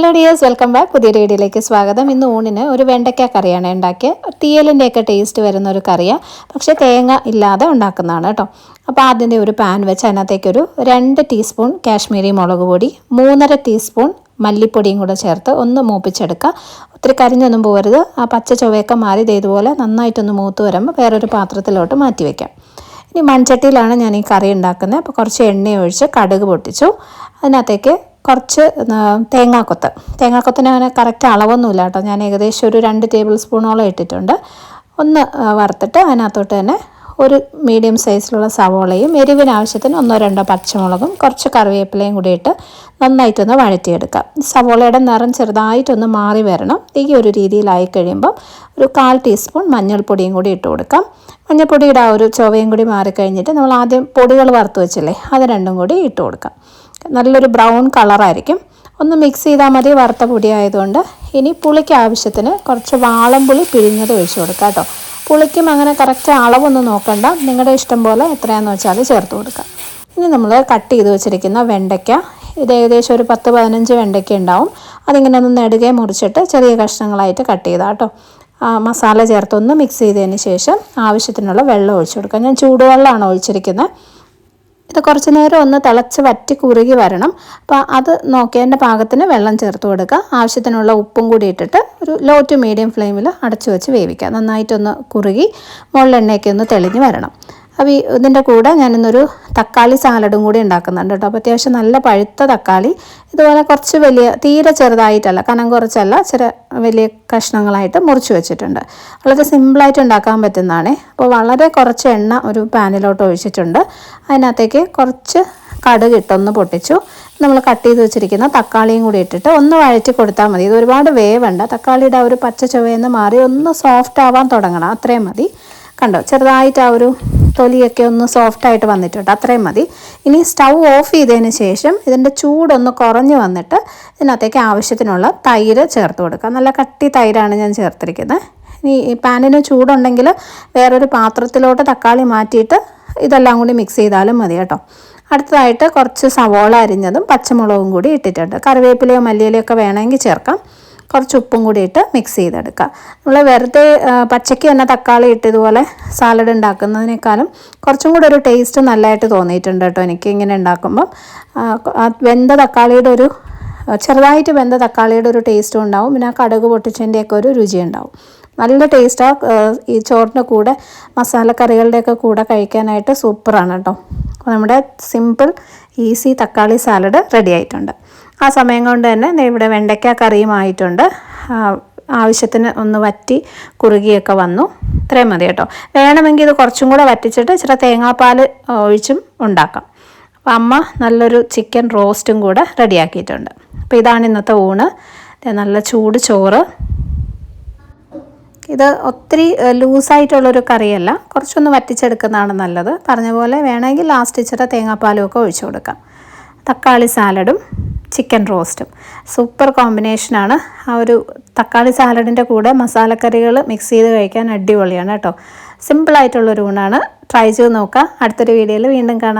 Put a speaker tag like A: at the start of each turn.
A: Hello dears welcome back പുതിയ വീഡിയോയിലേക്ക് സ്വാഗതം. ഇന്ന് ഊണിന് ഒരു വെണ്ടയ്ക്ക കറിയാണ് ഉണ്ടാക്കിയത് തീയലിന്റെയൊക്കെ ടേസ്റ്റ് വരുന്ന ഒരു കറിയാണ് പക്ഷേ തേങ്ങ ഇല്ലാതെ ഉണ്ടാക്കുന്നതാണ് കേട്ടോ. അപ്പോൾ ആദ്യത്തെ ഒരു പാൻ വെച്ച് അതിനകത്തേക്കൊരു രണ്ട് ടീസ്പൂൺ കാശ്മീരി മുളക് പൊടി മൂന്നര ടീസ്പൂൺ മല്ലിപ്പൊടിയും കൂടെ ചേർത്ത് ഒന്ന് മൂപ്പിച്ചെടുക്കുക ഒത്തിരി കരിഞ്ഞൊന്നും പോകരുത്. ആ പച്ച ചുവയൊക്കെ മാറി ഇതേതുപോലെ നന്നായിട്ടൊന്ന് മൂത്ത് വരുമ്പോൾ വേറൊരു പാത്രത്തിലോട്ട് മാറ്റി വയ്ക്കാം ഇനി മൺചട്ടിയിലാണ് ഞാൻ ഈ കറി ഉണ്ടാക്കുന്നത്. അപ്പോൾ കുറച്ച് എണ്ണ ഒഴിച്ച് കടുക് പൊട്ടിച്ചു. അതിനകത്തേക്ക് കുറച്ച് തേങ്ങാക്കൊത്ത്. തേങ്ങാക്കൊത്തിന് അങ്ങനെ കറക്റ്റ് അളവൊന്നുമില്ല കേട്ടോ. ഞാൻ ഏകദേശം ഒരു രണ്ട് ടേബിൾ സ്പൂണോളം ഇട്ടിട്ടുണ്ട്. ഒന്ന് വറുത്തിട്ട് അതിനകത്തോട്ട് തന്നെ ഒരു മീഡിയം സൈസിലുള്ള സവോളയും എരിവിന് ആവശ്യത്തിന് ഒന്നോ രണ്ടോ പച്ചമുളകും കുറച്ച് കറിവേപ്പിലയും കൂടി ഇട്ട് നന്നായിട്ടൊന്ന് വഴറ്റിയെടുക്കാം. സവോളയുടെ നിറം ചെറുതായിട്ടൊന്ന് മാറി വരണം. ഈ ഒരു രീതിയിലായി കഴിയുമ്പോൾ ഒരു കാൽ ടീസ്പൂൺ മഞ്ഞൾപ്പൊടിയും കൂടി ഇട്ട് കൊടുക്കാം. മഞ്ഞൾപ്പൊടിയുടെ ആ ഒരു ചൊവയും കൂടി മാറിക്കഴിഞ്ഞിട്ട് നമ്മൾ ആദ്യം പൊടികൾ വറുത്ത് വെച്ചില്ലേ അത് രണ്ടും കൂടി ഇട്ട് കൊടുക്കാം. നല്ലൊരു ബ്രൗൺ കളറായിരിക്കും. ഒന്ന് മിക്സ് ചെയ്താൽ മതി വറുത്ത പൊടിയായതുകൊണ്ട് ഇനി പുളിക്ക് ആവശ്യത്തിന് കുറച്ച് വാളംപുളി പിഴിഞ്ഞത് ഒഴിച്ചു കൊടുക്കാം കേട്ടോ. പുളിക്കും അങ്ങനെ കറക്റ്റ് അളവൊന്നും നോക്കണ്ട. നിങ്ങളുടെ ഇഷ്ടം പോലെ എത്രയാണെന്ന് വെച്ചാൽ ചേർത്ത് കൊടുക്കുക ഇനി നമ്മൾ കട്ട് ചെയ്ത് വെച്ചിരിക്കുന്ന വെണ്ടയ്ക്ക. ഇത് ഏകദേശം ഒരു പത്ത് പതിനഞ്ച് വെണ്ടയ്ക്ക ഉണ്ടാവും. അതിങ്ങനെ ഒന്ന് നെടുകെ മുറിച്ചിട്ട് ചെറിയ കഷ്ണങ്ങളായിട്ട് കട്ട് ചെയ്താൽ കേട്ടോ. മസാല ചേർത്തൊന്ന് മിക്സ് ചെയ്തതിന് ശേഷം ആവശ്യത്തിനുള്ള വെള്ളം ഒഴിച്ചു കൊടുക്കുക ഞാൻ ചൂടുവെള്ളമാണ് ഒഴിച്ചിരിക്കുന്നത്. ഇത് കുറച്ച് നേരം ഒന്ന് തിളച്ച് വറ്റി കുറുകി വരണം. അപ്പോൾ അത് നോക്കിയതിന്റെ പാകത്തിന് വെള്ളം ചേർത്ത് കൊടുക്കുക. ആവശ്യത്തിനുള്ള ഉപ്പും കൂടി ഇട്ടിട്ട് ഒരു ലോ ടു മീഡിയം ഫ്ലെയിമിൽ അടച്ചു വെച്ച് വേവിക്കുക. നന്നായിട്ടൊന്ന് കുറുകി മുകളിലെണ്ണയൊക്കെ ഒന്ന് തെളിഞ്ഞ് വരണം. അപ്പോൾ ഇതിന്റെ കൂടെ ഞാനിന്നൊരു തക്കാളി സാലഡും കൂടി ഉണ്ടാക്കുന്നുണ്ട് കേട്ടോ. അപ്പോൾ അത്യാവശ്യം നല്ല പഴുത്ത തക്കാളി. ഇതുപോലെ കുറച്ച് വലിയ തീരെ ചെറുതായിട്ടല്ല കനം കുറച്ചല്ല ചെറിയ വലിയ കഷ്ണങ്ങളായിട്ട് മുറിച്ച് വെച്ചിട്ടുണ്ട്. വളരെ സിമ്പിളായിട്ട് ഉണ്ടാക്കാൻ പറ്റുന്നതാണ്. അപ്പോൾ വളരെ കുറച്ച് എണ്ണ ഒരു പാനിലോട്ട് ഒഴിച്ചിട്ടുണ്ട്. അതിനകത്തേക്ക് കുറച്ച് കടുക് ഇട്ടൊന്ന് പൊട്ടിച്ചു. നമ്മൾ കട്ട് ചെയ്ത് വെച്ചിരിക്കുന്ന തക്കാളിയും കൂടി ഇട്ടിട്ട് ഒന്ന് വഴറ്റി കൊടുത്താൽ മതി. ഇത് ഒരുപാട് വേവണ്ട. തക്കാളിയുടെ ആ ഒരു പച്ച ചുവയെന്ന് മാറി ഒന്ന് സോഫ്റ്റ് ആവാൻ തുടങ്ങണം. അത്രയും മതി. കണ്ടോ? ചെറുതായിട്ട് ആ ഒരു തൊലിയൊക്കെ ഒന്ന് സോഫ്റ്റ് ആയിട്ട് വന്നിട്ടുണ്ട് അത്രയും മതി. ഇനി സ്റ്റൗ ഓഫ് ചെയ്തതിന് ശേഷം ഇതിന്റെ ചൂടൊന്ന് കുറഞ്ഞ് വന്നിട്ട് ഇതിനകത്തേക്ക് ആവശ്യത്തിനുള്ള തൈര് ചേർത്ത് കൊടുക്കുക നല്ല കട്ടി തൈരാണ് ഞാൻ ചേർത്തിരിക്കുന്നത്. ഇനി ഈ പാനിന് ചൂടുണ്ടെങ്കിൽ വേറൊരു പാത്രത്തിലോട്ട് തക്കാളി മാറ്റിയിട്ട് ഇതെല്ലാം കൂടി മിക്സ് ചെയ്താലും മതി കേട്ടോ. അടുത്തതായിട്ട് കുറച്ച് സവോള അരിഞ്ഞതും പച്ചമുളകും കൂടി ഇട്ടിട്ടുണ്ട്. കറിവേപ്പിലയോ മല്ലിയിലയോ ഒക്കെ വേണമെങ്കിൽ ചേർക്കാം. കുറച്ച് ഉപ്പും കൂടി ഇട്ട് മിക്സ് ചെയ്തെടുക്കുക. നമ്മൾ വെറുതെ പച്ചയ്ക്ക് തന്നെ തക്കാളി ഇട്ട് ഇതുപോലെ സാലഡ് ഉണ്ടാക്കുന്നതിനേക്കാളും കുറച്ചും കൂടി ഒരു ടേസ്റ്റ് നല്ലതായിട്ട് തോന്നിയിട്ടുണ്ട് കേട്ടോ എനിക്ക് ഇങ്ങനെ ഉണ്ടാക്കുമ്പം. വെന്ത തക്കാളിയുടെ ഒരു ചെറുതായിട്ട് വെന്ത തക്കാളിയുടെ ഒരു ടേസ്റ്റും ഉണ്ടാവും. പിന്നെ ആ കടുക് പൊട്ടിച്ചതിന്റെയൊക്കെ ഒരു രുചി ഉണ്ടാവും. നല്ല ടേസ്റ്റാണ് ഈ ചോറിന്റെ കൂടെ മസാലക്കറികളുടെയൊക്കെ കൂടെ കഴിക്കാനായിട്ട് സൂപ്പറാണ് കേട്ടോ. നമ്മുടെ സിമ്പിൾ ഈസി തക്കാളി സാലഡ് റെഡി ആയിട്ടുണ്ട്. ആ സമയം കൊണ്ട് തന്നെ ഇവിടെ വെണ്ടയ്ക്ക കറിയുമായിട്ടുണ്ട്. ആവശ്യത്തിന് ഒന്ന് വറ്റി കുറുകിയൊക്കെ വന്നു. ഇത്രയും മതി കേട്ടോ. വേണമെങ്കിൽ ഇത് കുറച്ചും കൂടെ വറ്റിച്ചിട്ട് ഇച്ചിരി തേങ്ങാപ്പാൽ ഒഴിച്ചും ഉണ്ടാക്കാം. അപ്പോൾ അമ്മ നല്ലൊരു ചിക്കൻ റോസ്റ്റും കൂടെ റെഡിയാക്കിയിട്ടുണ്ട്. അപ്പോൾ ഇതാണ് ഇന്നത്തെ ഊണ്. നല്ല ചൂട് ചോറ്. ഇത് ഒത്തിരി ലൂസായിട്ടുള്ളൊരു കറിയല്ല. കുറച്ചൊന്ന് വറ്റിച്ചെടുക്കുന്നതാണ് നല്ലത്. പറഞ്ഞ പോലെ വേണമെങ്കിൽ ലാസ്റ്റ് ഇച്ചിരി തേങ്ങാപ്പാലും ഒക്കെ ഒഴിച്ചു കൊടുക്കാം. തക്കാളി സാലഡും ചിക്കൻ റോസ്റ്റും. സൂപ്പർ കോമ്പിനേഷനാണ് ആ ഒരു തക്കാളി സാലഡിന്റെ കൂടെ മസാലക്കറികൾ മിക്സ് ചെയ്ത് കഴിക്കാൻ അടിപൊളിയാണ് കേട്ടോ. സിമ്പിളായിട്ടുള്ളൊരു ഊണാണ്. ട്രൈ ചെയ്ത് നോക്കാം. അടുത്തൊരു വീഡിയോയിൽ വീണ്ടും കാണാം.